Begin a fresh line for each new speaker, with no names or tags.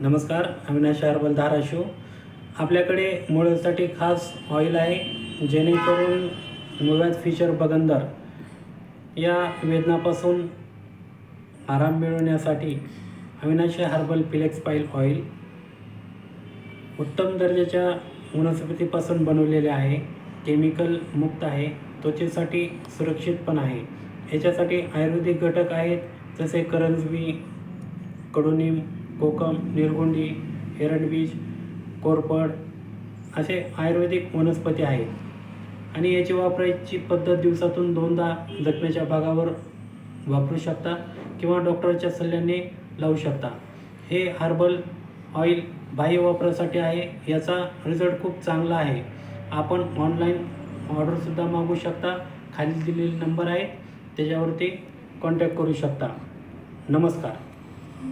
नमस्कार अविनाश हर्बल धाराशिव आपल्याकडे मुळ्यासाठी खास ऑइल आहे जेणेकरून मुळव्यात फिचर बगंदर. या वेदनापासून आराम मिळवण्यासाठी अविनाश हर्बल फिलेक्स पाईल ऑइल उत्तम दर्जाच्या वनस्पतीपासून बनवलेले आहे. केमिकल मुक्त आहे त्वचेसाठी सुरक्षित पण आहे. याच्यासाठी आयुर्वेदिक घटक आहेत जसे करंजवी कडुनिंब कोकम निरगुंडी एरंडबीज कोरपड असे आयुर्वेदिक वनस्पती आहेत. आणि याची वापरायची पद्धत दिवसातून दोनदा जखमेच्या भागावर वापरू शकता किंवा डॉक्टरच्या सल्ल्याने लावू शकता. हे हर्बल ऑइल बाह्य वापरासाठी आहे याचा रिझल्ट खूप चांगला आहे. आपण ऑनलाईन ऑर्डरसुद्धा मागू शकता. खाली दिलेले नंबर आहे त्याच्यावरती कॉन्टॅक्ट करू शकता. नमस्कार.